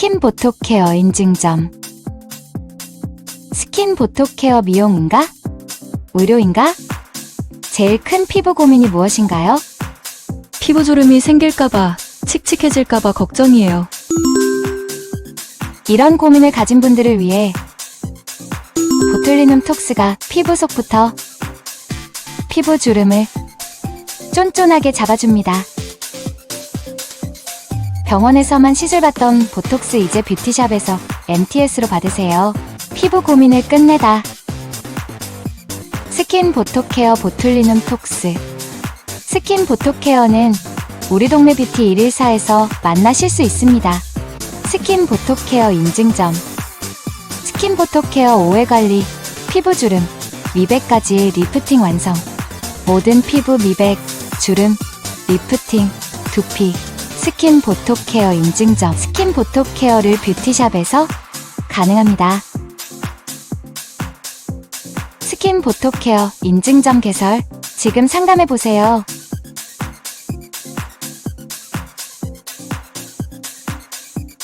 스킨 보톡 케어 인증점. 스킨 보톡 케어 미용인가? 의료인가? 제일 큰 피부 고민이 무엇인가요? 피부 주름이 생길까봐, 칙칙해질까봐 걱정이에요. 이런 고민을 가진 분들을 위해 보툴리눔 톡스가 피부 속부터 피부 주름을 쫀쫀하게 잡아줍니다. 병원에서만 시술받던 보톡스 이제 뷰티샵에서 MTS로 받으세요. 피부 고민을 끝내다. 스킨 보톡케어 보툴리눔 톡스. 스킨 보톡케어는 우리 동네 뷰티 114에서 만나실 수 있습니다. 스킨 보톡케어 인증점 스킨 보톡케어 오해 관리 피부 주름 미백까지 리프팅 완성 모든 피부 미백 주름 리프팅 두피 스킨 보톡 케어 인증점. 스킨 보톡 케어를 뷰티샵에서 가능합니다. 스킨 보톡 케어 인증점 개설. 지금 상담해 보세요.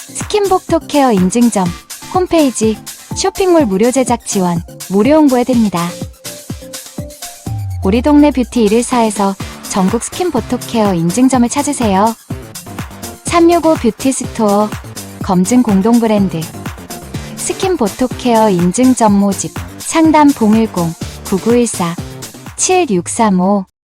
스킨복톡케어 인증점. 홈페이지 쇼핑몰 무료 제작 지원. 무료 홍보해 드립니다. 우리 동네 뷰티 114에서 전국 스킨 보톡 케어 인증점을 찾으세요. 365 뷰티 스토어 검증 공동 브랜드 스킨 보톡케어 인증 점 모집 상담 010 9914 7635